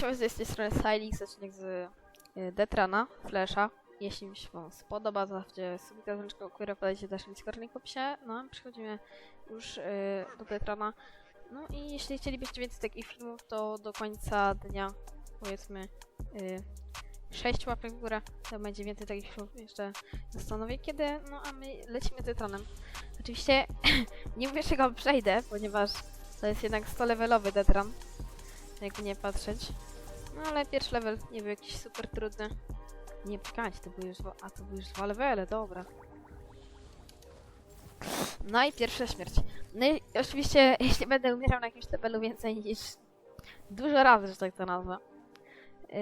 Siema, z tej strony Silix, odcinek z y, Detrana, Flasha. Jeśli mi się wam spodoba, zawsze subika zręczkę, która podajcie też link w opisie. No, przechodzimy już y, do Detrana. No i jeśli chcielibyście więcej takich filmów, to do końca dnia, powiedzmy, y, 6 łapek w górę, to będzie więcej takich filmów. Jeszcze zastanowię kiedy, no a my lecimy Detranem. Oczywiście nie mówię, że go przejdę, ponieważ to jest jednak 100-levelowy Detran jakby nie patrzeć. No ale pierwszy level nie był jakiś super trudny. Nie czekajcie, to były już a to były już dwa levele, dobra. No i pierwsza śmierć. No i oczywiście, jeśli będę umierał na jakimś levelu więcej niż dużo razy, że tak to nazwę, yy,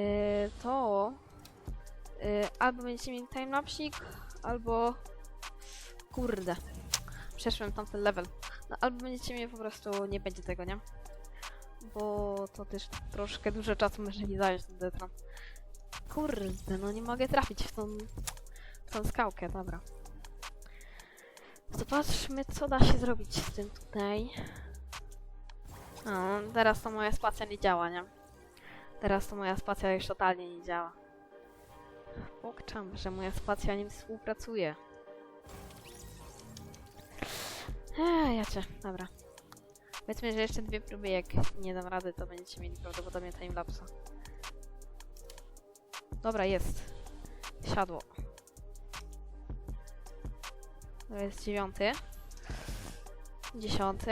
to yy, albo będziecie mieli timelapsik, albo kurde, przeszłem tamten level. No albo będziecie mieli po prostu, nie będzie tego, nie? Bo to też troszkę dużo czasu mi zająć ten detran. Kurde, no nie mogę trafić w tą, w tą skałkę, dobra. Zobaczmy, co da się zrobić z tym tutaj. No, teraz to moja spacja nie działa, nie? Teraz to moja spacja już totalnie nie działa. Pokczam, że moja spacja nie współpracuje. Eee, ja cię, dobra. Powiedzmy, że jeszcze dwie próby, jak nie dam rady, to będziecie mieli prawdopodobnie timelapsa. Dobra, jest. Siadło. To jest dziewiąty. Dziesiąty.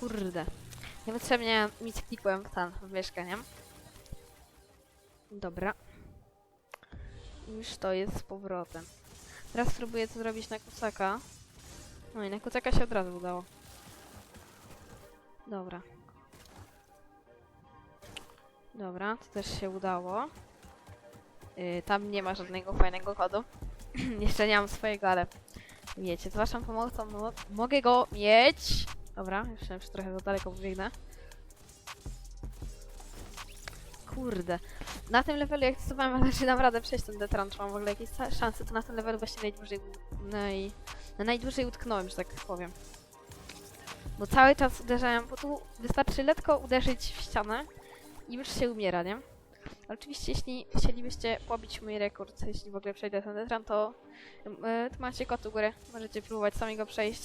Kurde. Niepotrzebnie mi klikłem w ten, w myszkę, nie? Dobra. Już to jest z powrotem. Teraz spróbuję to zrobić na kusaka. No i na kucaka się od razu udało. Dobra. Dobra, to też się udało. Yy, tam nie ma żadnego fajnego kodu. Jeszcze nie mam swojego, ale wiecie, z waszą pomocą mo mogę go mieć. Dobra, jeszcze już trochę za daleko pobiegnę. Kurde. Na tym levelu jak testowałem, ale czy dam radę przejść ten detran, czy mam w ogóle jakieś szanse, to na tym levelu właśnie najdłużej, naj, na najdłużej utknąłem, że tak powiem. Bo cały czas uderzałem, bo tu wystarczy lekko uderzyć w ścianę i już się umiera, nie? Oczywiście, jeśli chcielibyście pobić mój rekord, jeśli w ogóle przejdę ten detran, to yy, tu macie kod u góry. Możecie próbować sami go przejść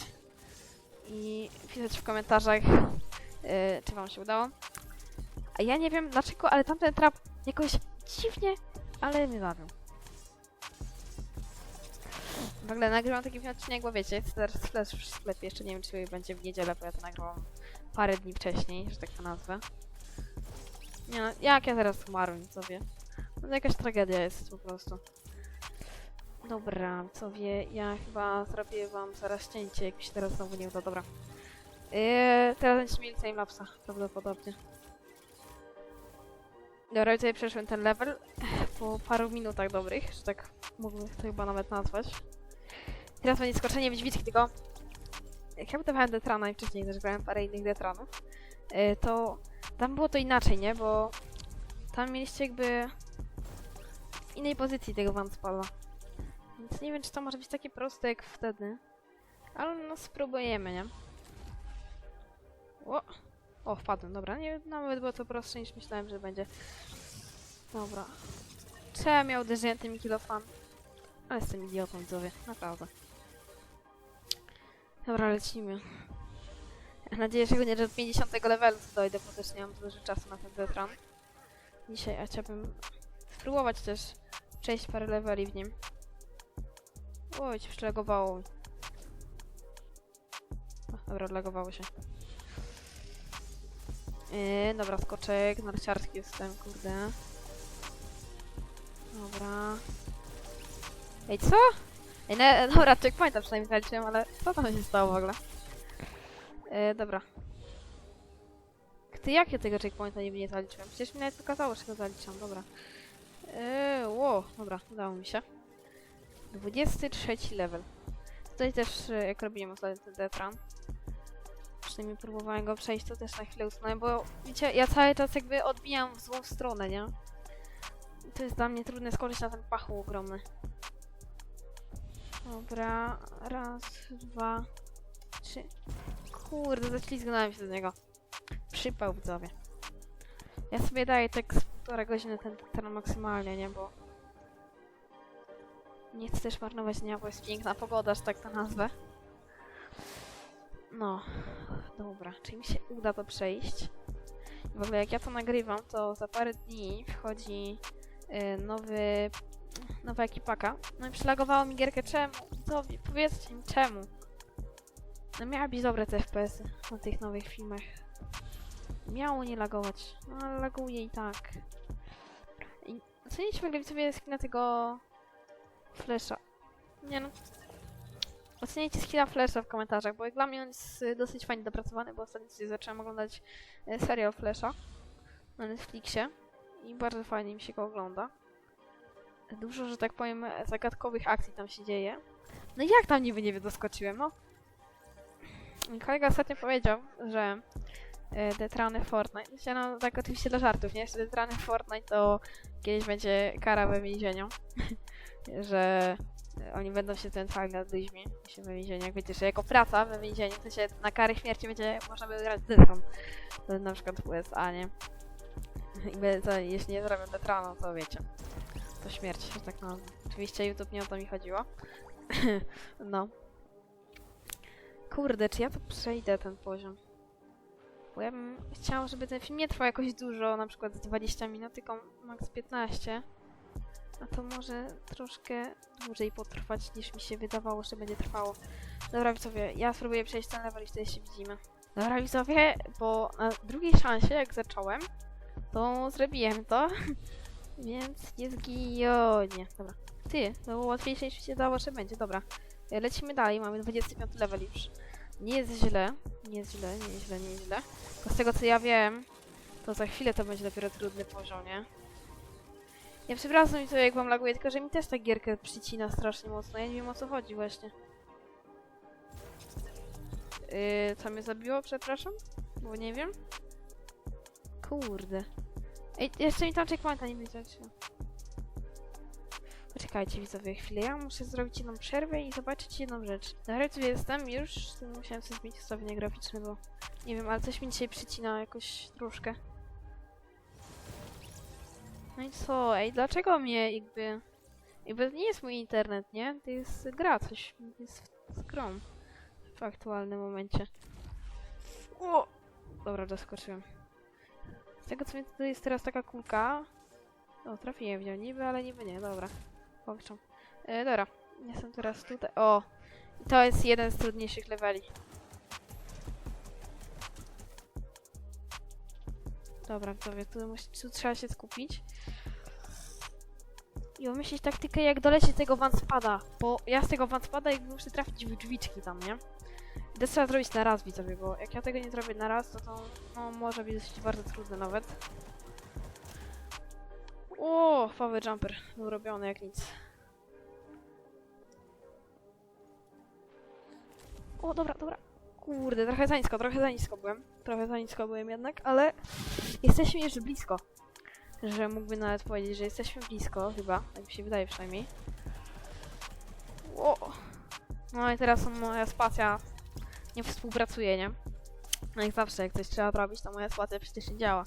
i pisać w komentarzach, yy, czy wam się udało. A ja nie wiem dlaczego, ale tamten trap jakoś dziwnie, ale mnie bawił. Ogóle nagrywam taki odcinek, bo wiecie, jest teraz w sklepie, jeszcze nie wiem czy będzie w niedzielę, bo ja to nagrywam parę dni wcześniej, że tak to nazwę. Nie no, jak ja teraz umarłem, co wie? No to jakaś tragedia jest po prostu. Dobra, co wie, ja chyba zrobię wam zaraz cięcie, jak mi się teraz znowu nie uda, dobra. Yy, teraz będziecie mieli timelapsa, prawdopodobnie. Dobra, tutaj przeszłem ten level po paru minutach dobrych, że tak mógłbym to chyba nawet nazwać. Teraz będzie skoczenie dźwigni, tylko jak ja budowałem Detrana i wcześniej też grałem parę innych Detranów, to tam było to inaczej, nie? Bo tam mieliście jakby w innej pozycji tego Vanspada. Więc nie wiem, czy to może być takie proste jak wtedy. Ale no spróbujemy, nie? O, o wpadłem, dobra. Nie, nawet było to prostsze niż myślałem, że będzie. Dobra. Czemu miał uderzenie tymi kilofami? Ale jestem idiotą, widzowie. Naprawdę. Dobra, lecimy. Mam nadzieję, że nie do 50 levelu dojdę, bo też nie mam dużo czasu na ten detran. Dzisiaj, a chciałbym spróbować też przejść parę leveli w nim. Oj, ci przylegowało. mi. O, dobra, odlegowało się. Dobra, skoczek narciarski jestem, kurde. Dobra. Ej, co? Ej, ne, dobra, checkpointa przynajmniej zaliczyłem, ale co tam się stało w ogóle? Yy, dobra. Ty jak ja tego checkpointa nie, nie zaliczyłem? Przecież mi nawet pokazało, że go zaliczam, dobra. Yy, ło, dobra, udało mi się. 23 level. Tutaj też, yy, jak robiłem ostatnio ten detran, przynajmniej próbowałem go przejść, to też na chwilę usunąłem, bo wiecie, ja cały czas jakby odbijam w złą stronę, nie? To jest dla mnie trudne skoczyć na ten pachu ogromny. Dobra, raz, dwa, trzy. Kurde, ześlizgnąłem się do niego. Przypał widzowie. Ja sobie daję tak z półtora godziny ten, ten maksymalnie, nie? Bo nie chcę też marnować dnia, bo jest piękna pogoda, że tak to nazwę. No, dobra, czy mi się uda to przejść? W ogóle jak ja to nagrywam, to za parę dni wchodzi y, nowy, nowa ekipaka. No i przylagowało mi gierkę. Czemu? Widzowie, powiedzcie mi czemu. No miały być dobre te FPS-y na tych nowych filmach. Miało nie lagować. No ale laguje i tak. I ogóle widzowie skina tego Flesza. Nie no. Oceniajcie skilla Flesza w komentarzach, bo jak dla mnie on jest y, dosyć fajnie dopracowany, bo ostatnio zacząłem oglądać y, serial Flesza na Netflixie i bardzo fajnie mi się go ogląda. Dużo, że tak powiem, zagadkowych akcji tam się dzieje. No jak tam niby nie doskoczyłem, no? Kolega ostatnio powiedział, że e, Detrany Fortnite, znaczy, no tak oczywiście dla żartów, nie? Że Detrany Fortnite to kiedyś będzie kara we więzieniu, że e, oni będą się znęcali nad ludźmi się we więzieniu, jak wiecie, że jako praca we więzieniu, to się na kary śmierci będzie można by grać Detron, to na przykład w USA, nie? I to, jeśli nie zrobią Detrana, to wiecie, to śmierć, że tak no. Oczywiście YouTube nie o to mi chodziło. no. Kurde, czy ja to przejdę ten poziom? Bo ja bym chciała, żeby ten film nie trwał jakoś dużo, na przykład z 20 minut, tylko max 15. A to może troszkę dłużej potrwać niż mi się wydawało, że będzie trwało. Dobra widzowie, ja spróbuję przejść ten level i wtedy się widzimy. Dobra widzowie, bo na drugiej szansie jak zacząłem, to zrobiłem to. Więc jest gijonie. Dobra. Ty, było łatwiejsze niż się dało, że będzie. Dobra. E, Lecimy dalej, mamy 25 level już. Nie jest źle, nie jest źle, nie jest źle, nie jest źle. Tylko z tego co ja wiem, to za chwilę to będzie dopiero trudny poziom, nie? Ja przepraszam mi to jak wam laguje, tylko że mi też ta gierkę przycina strasznie mocno. Ja nie wiem o co chodzi właśnie. Yy, co mnie zabiło, przepraszam? Bo nie wiem. Kurde. Ej, jeszcze mi tam checkpointa nie widzę. Poczekajcie widzowie chwilę, ja muszę zrobić jedną przerwę i zobaczyć jedną rzecz. Dobra, tu jestem już, musiałem sobie zmienić ustawienie graficzne, bo nie wiem, ale coś mi dzisiaj przycina jakoś troszkę. No i co, ej, dlaczego mnie jakby... Jakby to nie jest mój internet, nie? To jest gra, coś jest z grą w aktualnym momencie. O! Dobra, doskoczyłem. Z tego co mi to jest teraz taka kulka. O, trafiłem w nią niby, ale niby nie, dobra. Powiem. E, dobra, jestem teraz tutaj. O! To jest jeden z trudniejszych leveli. Dobra, widzowie, tu, tu trzeba się skupić. I omyślić taktykę, jak dolecieć tego Vanspada, bo ja z tego Vanspada jakby muszę trafić w drzwiczki tam, nie? To trzeba zrobić na raz, widzowie, bo jak ja tego nie zrobię na raz, to to no, może być dosyć bardzo trudne nawet. O, power jumper był robiony jak nic. O, dobra, dobra. Kurde, trochę za nisko, trochę za nisko byłem. Trochę za nisko byłem jednak, ale jesteśmy już blisko. Że mógłby nawet powiedzieć, że jesteśmy blisko, chyba. Tak mi się wydaje przynajmniej. O. No i teraz moja spacja nie współpracuje, nie? No jak zawsze, jak coś trzeba robić, to moja spacja przecież nie działa.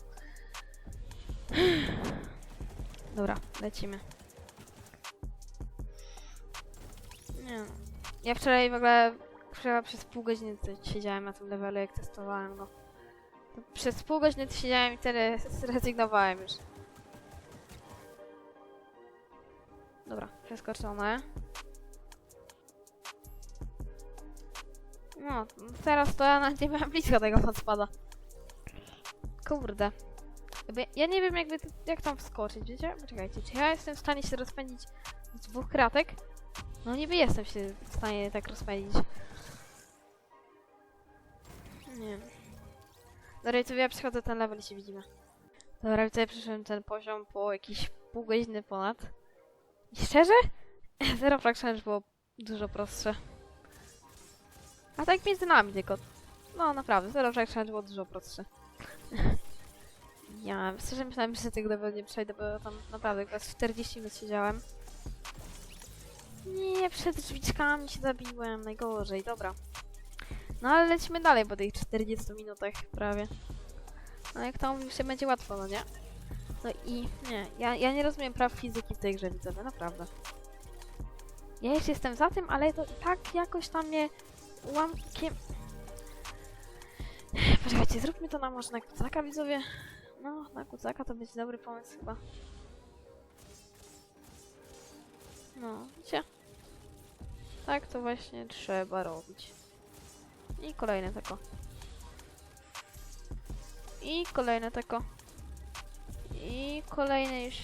Dobra, lecimy. Nie no. Ja wczoraj w ogóle chyba przez pół godziny siedziałem na tym levelu, jak testowałem go. Przez pół godziny siedziałem i tyle zrezygnowałem już. Dobra, przeskoczone. No, teraz to ja nawet nie byłem blisko tego podspada. Kurde. Ja nie wiem jakby, jak tam wskoczyć, wiecie? Poczekajcie, czy ja jestem w stanie się rozpędzić z dwóch kratek? No niby jestem się w stanie tak rozpędzić. Nie wiem. Dobra, to ja przechodzę ten level i się widzimy. Dobra, widzę, ja przeszedłem ten poziom po jakieś pół godziny ponad. I szczerze? Zero Challenge było dużo prostsze. A tak między nami tylko. No naprawdę, Zero Challenge było dużo prostsze. Ja szczerze myślałem, że tego level nie przejdę, bo tam naprawdę chyba z 40 minut siedziałem. Nie, przed drzwiczkami się zabiłem, najgorzej, dobra. No ale lecimy dalej po tych 40 minutach prawie. No jak to mówił się będzie łatwo, no nie? No i nie, ja, ja nie rozumiem praw fizyki w tej grze widzowie, naprawdę. Ja już jestem za tym, ale to i tak jakoś tam mnie ułamkiem... Poczekajcie, zróbmy to na może na kucaka widzowie. No, na kucaka to będzie dobry pomysł chyba. No, widzicie? Tak to właśnie trzeba robić. I kolejne tako. I kolejne tako. I kolejne już...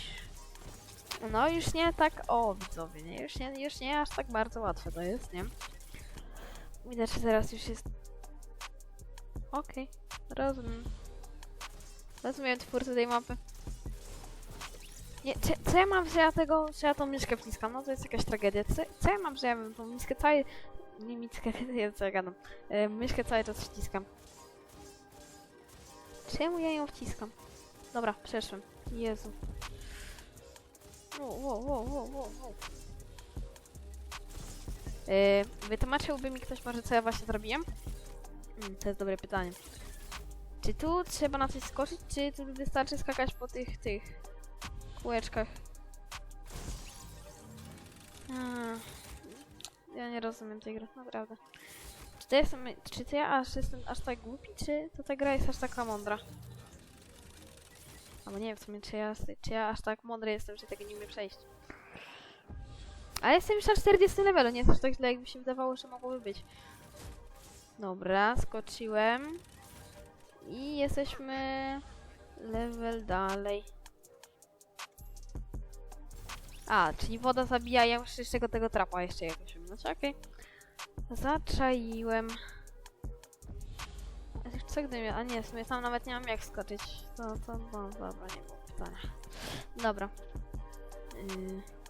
No już nie tak... O, widzowie, nie? Już nie, już nie aż tak bardzo łatwe to jest, nie? Widać, że teraz już jest... Okej, rozumiem. Rozumiem twórcę tej mapy. Nie, co, co ja mam, że ja tego, że ja tą myszkę wciskam? No to jest jakaś tragedia. Co, co ja mam, że ja bym tą myszkę cały... Nie nie, co ja gadam. E, cały czas wciskam. Czemu ja ją wciskam? Dobra, przeszłem. Jezu. Wow, wow, wow, wow, wow. Yy, wytłumaczyłby mi ktoś może, co ja właśnie zrobiłem? Mm, to jest dobre pytanie. Czy tu trzeba na coś skoczyć, czy tu wystarczy skakać po tych, tych kółeczkach? A, ja nie rozumiem tej gry, naprawdę. Czy to, jestem, czy to ja aż jestem aż tak głupi, czy to ta gra jest aż taka mądra? Albo nie wiem w sumie, czy ja, czy ja aż tak mądry jestem, że tego nie umiem przejść. Ale jestem już na 40 levelu, nie jest aż tak źle, jakby się wydawało, że mogłoby być. Dobra, skoczyłem. I jesteśmy level dalej. A, czyli woda zabija, ja muszę jeszcze go tego trapa jeszcze jakoś ominąć, okej. Zaczaiłem. Co. A nie, w sumie tam nawet nie mam jak skoczyć. To, to, no dobra, nie było pytania. Dobra. Yy.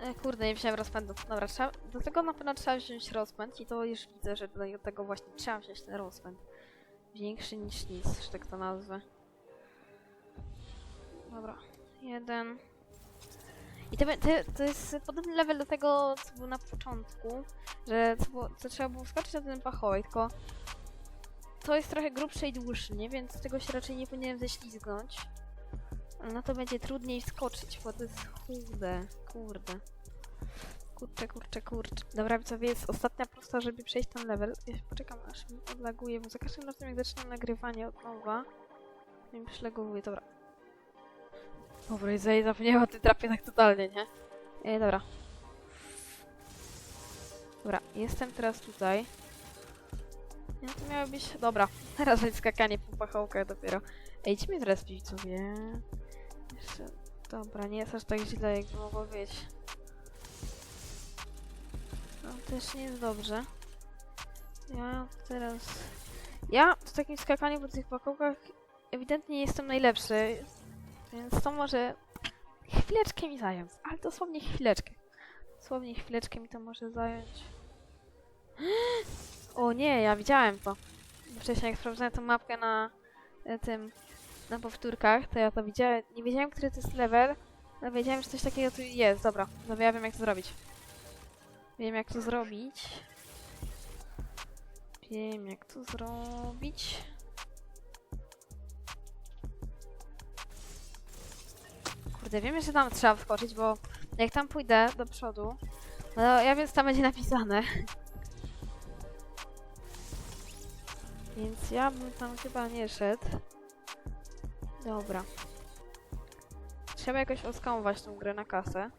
E, kurde, nie wziąłem rozpędu. Dobra, trzeba, do tego na pewno trzeba wziąć rozpęd i to już widzę, że do tego właśnie trzeba wziąć ten rozpęd. Większy niż nic, że tak to nazwę. Dobra, jeden. I to, to, to jest podobny level do tego, co był na początku, że co, było, co trzeba było skoczyć na ten pachołek, tylko to jest trochę grubsze i dłuższe, nie? Więc tego się raczej nie powinienem ześlizgnąć. Na to będzie trudniej wskoczyć, bo to jest chude, kurde. Kurczę, kurczę, kurczę. Dobra, widzowie, jest ostatnia prosta, żeby przejść ten level. Ja się poczekam, aż mi odlaguje, bo za każdym razem jak zaczynam nagrywanie od nowa, mi przylagowuje, dobra. Dobra, i zapomniałam o tym tak totalnie, nie? E, dobra. Dobra, jestem teraz tutaj. Nie, to miało być... Dobra, teraz skakanie po pachołkach dopiero. Ej, idź mnie teraz widzowie. Dobra, nie jest aż tak źle, jakby mogło być. No, też nie jest dobrze. Ja teraz... Ja w takim skakaniu po tych pachołkach ewidentnie nie jestem najlepszy. Więc to może chwileczkę mi zająć, ale dosłownie chwileczkę. Dosłownie chwileczkę mi to może zająć. O nie, ja widziałem to. Wcześniej jak sprawdzałem tą mapkę na e, tym, na powtórkach, to ja to widziałem. Nie wiedziałem, który to jest level, ale wiedziałem, że coś takiego tu jest. Dobra, dobra, ja wiem jak to zrobić. Wiem jak to zrobić. Wiem jak to zrobić. Kurde, wiem, że tam trzeba wskoczyć, bo jak tam pójdę do przodu, no ja wiem, co tam będzie napisane. Więc ja bym tam chyba nie szedł. Dobra. Trzeba jakoś oskamować tą grę na kasę.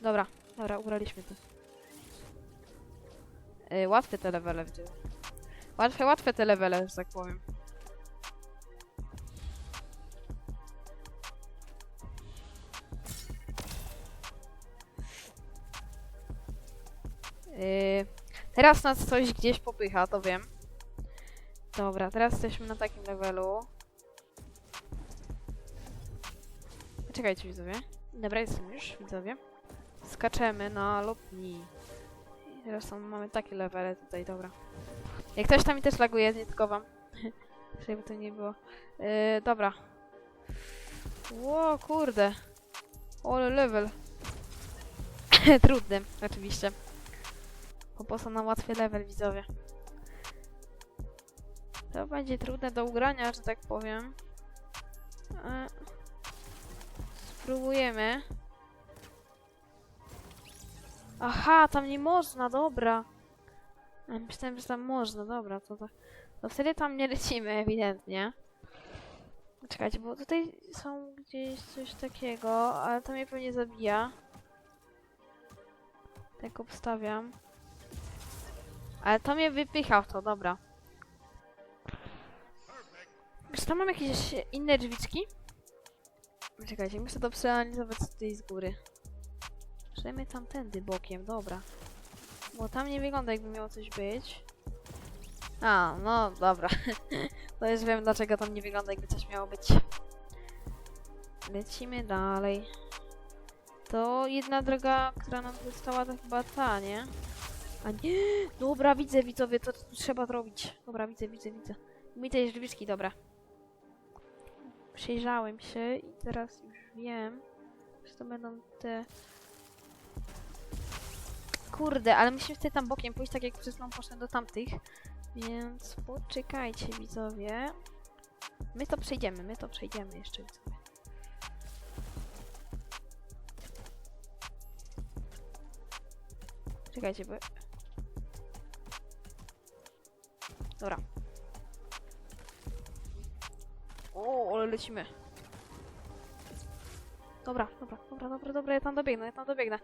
Dobra, dobra, ugraliśmy to. Yy, łatwe te levele widzę. Łatwe, łatwe te levele, że tak powiem. Yy, teraz nas coś gdzieś popycha, to wiem. Dobra, teraz jesteśmy na takim levelu. Czekajcie widzowie. Dobra, jestem już, widzowie. Skaczemy na lotni. Teraz są, mamy takie levele tutaj, dobra. Jak ktoś tam mi też laguje, nie tylko wam. Żeby to nie było. Yy, dobra. Ło, kurde. Ole level. Trudnym, oczywiście. Prostu na łatwy level, widzowie. To będzie trudne do ugrania, że tak powiem. E, Spróbujemy. Aha, tam nie można, dobra. A, Myślałem, że tam można, dobra, to, to, to wtedy tam nie lecimy, ewidentnie. Czekajcie, bo tutaj są gdzieś coś takiego, ale to mnie pewnie zabija. Tak obstawiam. Ale to mnie wypycha w to, dobra. Czy tam mam jakieś inne drzwiczki? Czekajcie, muszę to przeanalizować tutaj z góry. Przejmę tamtędy bokiem, dobra. Bo tam nie wygląda jakby miało coś być. A, no dobra. to już wiem dlaczego tam nie wygląda jakby coś miało być. Lecimy dalej. To jedna droga, która nam została to chyba ta, nie? A nie! Dobra, widzę widzowie, to trzeba zrobić. Dobra, widzę, widzę, widzę. Widzę jest drzwiczki, dobra. Przejrzałem się i teraz już wiem, że to będą te... Kurde, ale musimy wtedy tam bokiem pójść, tak jak przed chwilą poszedłem do tamtych. Więc poczekajcie widzowie. My to przejdziemy, my to przejdziemy jeszcze widzowie. Czekajcie, bo... Dobra. O, ale lecimy. Dobra, dobra, dobra, dobra, dobra, ja tam dobiegnę, ja tam dobiegnę.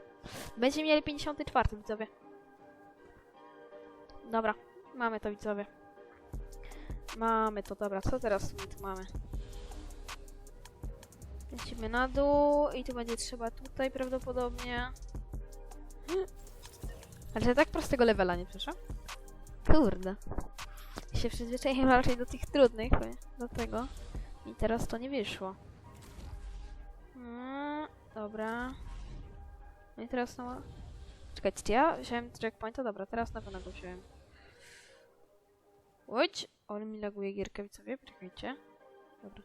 Będziemy mieli 54 widzowie. Dobra, mamy to widzowie. Mamy to, dobra, co teraz mamy? Lecimy na dół i tu będzie trzeba tutaj prawdopodobnie. Ale tak prostego levela nie przeszłam? Kurde. Się przyzwyczaiłem raczej do tych trudnych, do tego. I teraz to nie wyszło. Mm, dobra. No i teraz no... Czekajcie, czy ja wziąłem checkpointa? Dobra, teraz na pewno go wziąłem. Łódź! Ale mi laguje gierkę, widzowie, poczekajcie. Dobra.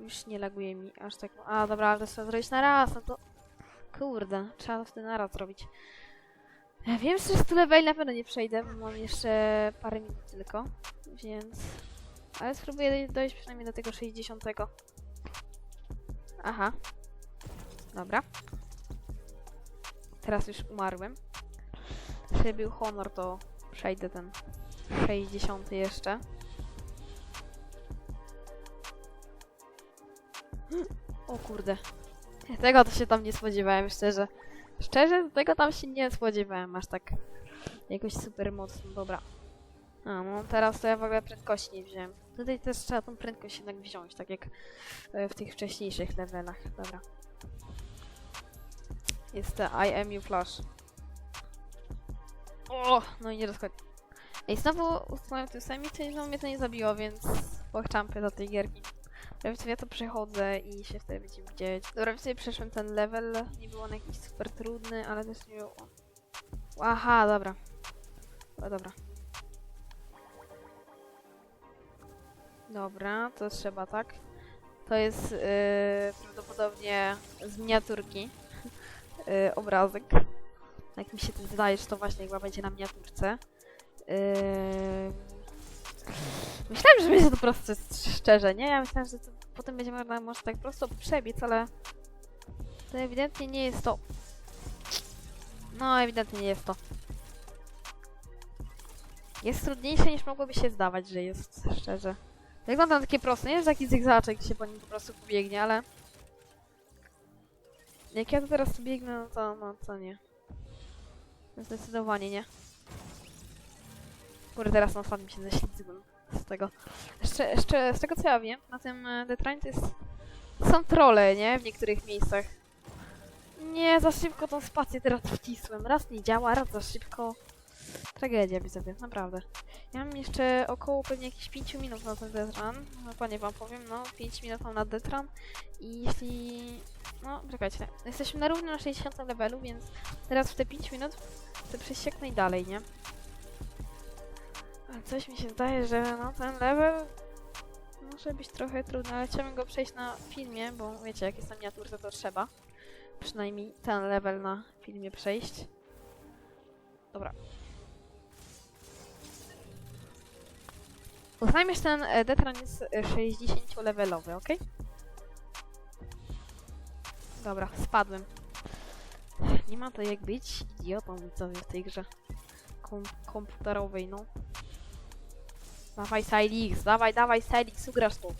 Już nie laguje mi aż tak... A, dobra, ale to trzeba zrobić na raz, no to... Kurde, trzeba to wtedy na raz zrobić. Ja wiem, że z tyle level na pewno nie przejdę, bo mam jeszcze parę minut tylko, więc... Ale spróbuję dojść przynajmniej do tego 60. Aha. Dobra. Teraz już umarłem. Jeśli był honor, to przejdę ten 60 jeszcze. O kurde. Tego to się tam nie spodziewałem, szczerze. Szczerze, tego tam się nie spodziewałem aż tak jakoś super mocno. Dobra. A, no teraz to ja w ogóle prędkości nie wziąłem. Tutaj też trzeba tą prędkość jednak wziąć, tak jak e, w tych wcześniejszych levelach. Dobra. Jest to I am you flash. O, no i nie rozchodzi. Ej, znowu usunąłem tym samym i znowu mnie to nie zabiło, więc pochczampy do tej gierki. Ja sobie ja to przechodzę i się wtedy będziemy widzieć. Dobra, sobie przeszłem ten level. Nie było on jakiś super trudny, ale też nie było. Aha, dobra. O, dobra. Dobra, to trzeba tak. To jest yy, prawdopodobnie z miniaturki yy, obrazek. Jak mi się to wydaje, że to właśnie chyba będzie na miniaturce. Yy... Myślałem, że będzie to proste, szczerze, nie? Ja myślałem, że to potem będzie można może tak prosto przebiec, ale to ewidentnie nie jest to. No, ewidentnie nie jest to. Jest trudniejsze niż mogłoby się zdawać, że jest, szczerze. Wygląda na takie proste, nie jest taki zygzaczek, gdzie się po nim po prostu pobiegnie, ale... Jak ja tu teraz biegnę, no to, no to nie. Zdecydowanie nie. Kurde, teraz na ostatnim się ześlizgłem z tego. Jeszcze, jeszcze z tego co ja wiem, na tym e, Detrain to jest... Są trole, nie? W niektórych miejscach. Nie, za szybko tą spację teraz wcisłem. Raz nie działa, raz za szybko. Tragedia, widzowie, naprawdę. Ja mam jeszcze około pewnie jakieś 5 minut na ten Detran. No, panie wam powiem, no 5 minut mam na Detran. I jeśli... No, czekajcie. Jesteśmy na równym na 60 levelu, więc teraz w te 5 minut chcę przejść jak najdalej, nie? Ale coś mi się zdaje, że no ten level może być trochę trudny, ale chciałbym go przejść na filmie, bo wiecie, jak jest na miniaturze, to trzeba. przynajmniej ten level na filmie przejść. Dobra. Uznajmy, że ten e, Detran jest e, 60-levelowy, ok? Dobra, spadłem. Nie ma to jak być idiotą w tej grze kom komputerowej, no. Dawaj Silix, dawaj, dawaj Silix, ugrasz tu.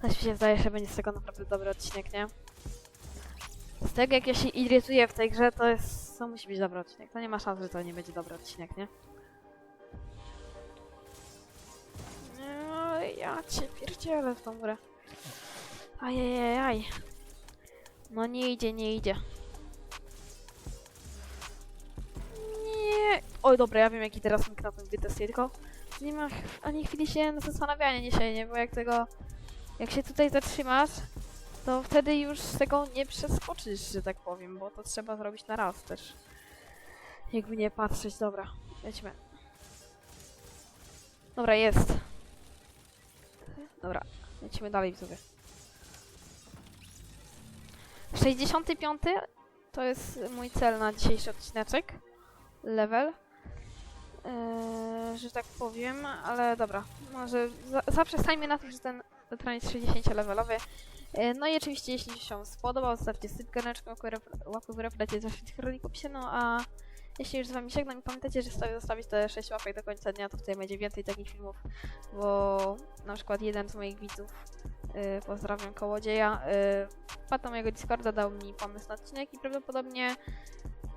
Też mi się zdaje, że będzie z tego naprawdę dobry odcinek, nie? Z tego jak ja się irytuję w tej grze, to jest... To musi być dobry odcinek. To nie ma szans, że to nie będzie dobry odcinek, nie? No, ja cię pierdzielę w tą grę. Ajajajaj. No nie idzie, nie idzie. Oj, dobra, ja wiem jaki teraz myk na tym wytestuję, tylko nie ma ani chwili się na zastanawianie nie się, nie? Bo jak tego... Jak się tutaj zatrzymasz, to wtedy już tego nie przeskoczysz, że tak powiem, bo to trzeba zrobić na raz też. Jakby nie patrzeć, dobra, lecimy. Dobra, jest. Dobra, lecimy dalej w sobie. 65 to jest mój cel na dzisiejszy odcineczek. Level. Eee, że tak powiem, ale dobra. Może za zaprzestańmy na tym, że ten tran jest 60-levelowy. Eee, no i oczywiście, jeśli się spodobał, zostawcie sypkę, łapkę w górę, wdajcie też w opisie, no a jeśli już z wami żegnam i pamiętajcie, że sobie zostawić te 6 łapek do końca dnia, to wtedy będzie więcej takich filmów, bo na przykład jeden z moich widzów, yy, pozdrawiam kołodzieja, yy, wpadł na mojego Discorda, dał mi pomysł na odcinek i prawdopodobnie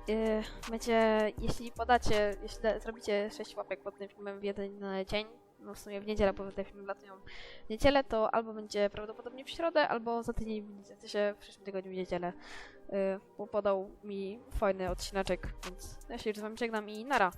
yy, będzie, jeśli podacie, jeśli zrobicie 6 łapek pod tym filmem w jeden dzień, no w sumie w niedzielę, bo te filmy latują w niedzielę, to albo będzie prawdopodobnie w środę, albo za tydzień, w sensie w przyszłym tygodniu w niedzielę, yy, bo podał mi fajny odcineczek, więc ja się już z wami żegnam i nara.